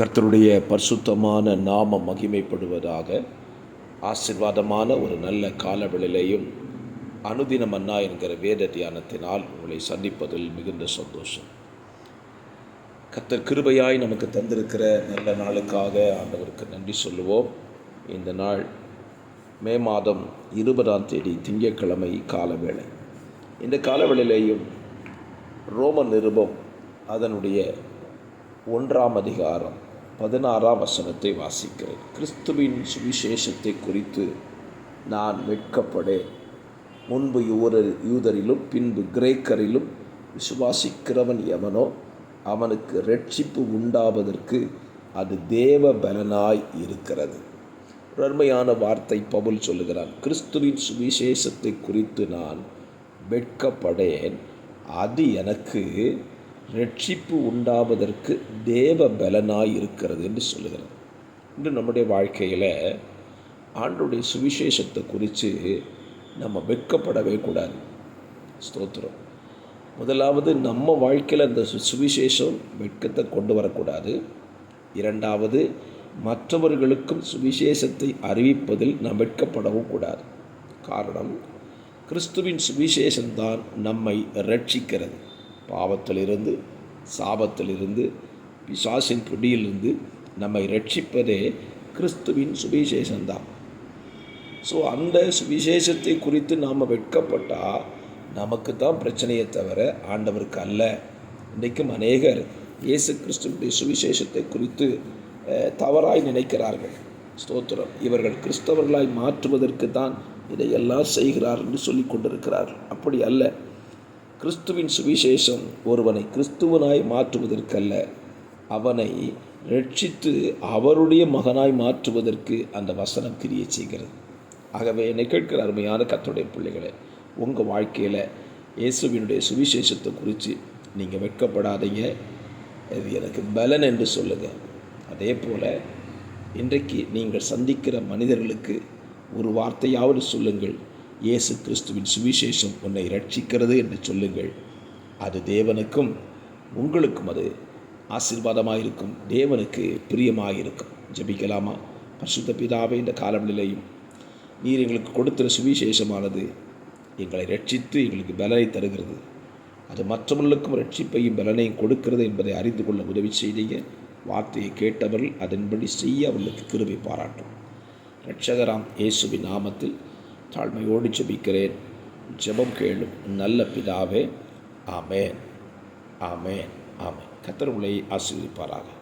கர்த்தருடைய பரிசுத்தமான நாமம் மகிமைப்படுவதாக ஆசிர்வாதமான ஒரு நல்ல காலவெளிலையும் அனுதின மன்னா என்கிற வேத தியானத்தினால் உங்களை சந்திப்பதில் மிகுந்த சந்தோஷம். கர்த்தர் கிருபையாய் நமக்கு தந்திருக்கிற நல்ல நாளுக்காக ஆண்டவருக்கு நன்றி சொல்லுவோம். இந்த நாள் மே மாதம் இருபதாம் தேதி திங்கட்கிழமை காலவேளை. இந்த காலவேளையிலேயும் ரோம நிருபம் அதனுடைய ஒன்றாம் அதிகாரம் பதினாறாம் வசனத்தை வாசிக்கிறேன். கிறிஸ்துவின் சுவிசேஷத்தை குறித்து நான் வெட்கப்படேன் முன்பு யூதர் யூதரிலும் பின்பு கிரேக்கரிலும் விசுவாசிக்கிறவன் எவனோ அவனுக்கு ரட்சிப்பு உண்டாவதற்கு அது தேவ பலனாய் இருக்கிறது. ஒரு அருமையான வார்த்தை பவுல் சொல்லுகிறான் கிறிஸ்துவின் சுவிசேஷத்தை குறித்து நான் வெட்கப்படேன். அது எனக்கு ரட்சிப்பு உண்டாவதற்கு தேவ பலனாய் இருக்கிறது என்று சொல்லுகிறது. இன்று நம்முடைய வாழ்க்கையில் ஆண்டுடைய சுவிசேஷத்தை குறித்து நம்ம வெட்கப்படவே கூடாது. ஸ்தோத்திரம். முதலாவது நம்ம வாழ்க்கையில் அந்த சு- சுவிசேஷம் வெட்கத்தை கொண்டு வரக்கூடாது. இரண்டாவது மற்றவர்களுக்கும் சுவிசேஷத்தை அறிவிப்பதில் நாம் வெட்கப்படவும் கூடாது. காரணம் கிறிஸ்துவின் சுவிசேஷம்தான் நம்மை ரட்சிக்கிறது. பாவத்திலிருந்து சாபத்திலிருந்து பிசாசின் பிடியிலிருந்து நம்மை ரட்சிப்பதே கிறிஸ்துவின் சுவிசேஷந்தான் ஸோ அந்த சுவிசேஷத்தை குறித்து நாம் வெட்கப்பட்டால் நமக்கு தான் பிரச்சனையை தவிர ஆண்டவருக்கு அல்ல. இன்றைக்கும் அநேகர் இயேசு கிறிஸ்துவனுடைய சுவிசேஷத்தை குறித்து தவறாய் நினைக்கிறார்கள். ஸ்தோத்திரம். இவர்கள் கிறிஸ்தவர்களாய் மாற்றுவதற்கு தான் இதையெல்லாம் செய்கிறார் என்று சொல்லி கொண்டிருக்கிறார்கள். அப்படி அல்ல. கிறிஸ்துவின் சுவிசேஷம் ஒருவனை கிறிஸ்துவனாய் மாற்றுவதற்கல்ல அவனை ரட்சித்து அவருடைய மகனாய் மாற்றுவதற்கு அந்த வசனம் கிரியை செய்கிறது. ஆகவே என்னை கேட்கிற அருமையான கத்துடைய பிள்ளைகளை உங்கள் வாழ்க்கையில் இயேசுவினுடைய சுவிசேஷத்தை குறித்து நீங்கள் வெட்கப்படாதீங்க. இது எனக்கு பலன் என்று சொல்லுங்கள் அதே போல் இன்றைக்கு நீங்கள் சந்திக்கிற மனிதர்களுக்கு ஒரு வார்த்தையாவது சொல்லுங்கள். இயேசு கிறிஸ்துவின் சுவிசேஷம் உன்னை ரட்சிக்கிறது என்று சொல்லுங்கள். அது தேவனுக்கும் உங்களுக்கும் அது ஆசீர்வாதமாக இருக்கும் தேவனுக்கு பிரியமாக இருக்கும் ஜெபிக்கலாமா? பரிசுத்த பிதாவே இந்த காலநிலையும் நீர் எங்களுக்கு கொடுத்த சுவிசேஷமானது எங்களை ரட்சித்து எங்களுக்கு பலனை தருகிறது. அது மற்றவர்களுக்கும் ரட்சிப்பையும் பலனையும் கொடுக்கிறது என்பதை அறிந்து கொள்ள உதவி செய்தீங்க. வார்த்தையை கேட்டவர்கள் அதன்படி செய்ய அவர்களுக்கு கிருபை பாராட்டும். ரட்சகராம் இயேசுவின் நாமத்தில் தாழ்மையோடு ஜெபிக்கிறேன். ஜெபம் கேளும் நல்ல பிதாவே ஆமேன். ஆமேன் ஆமேன். கத்தர் உங்களை ஆசீர்வதிப்பாராக.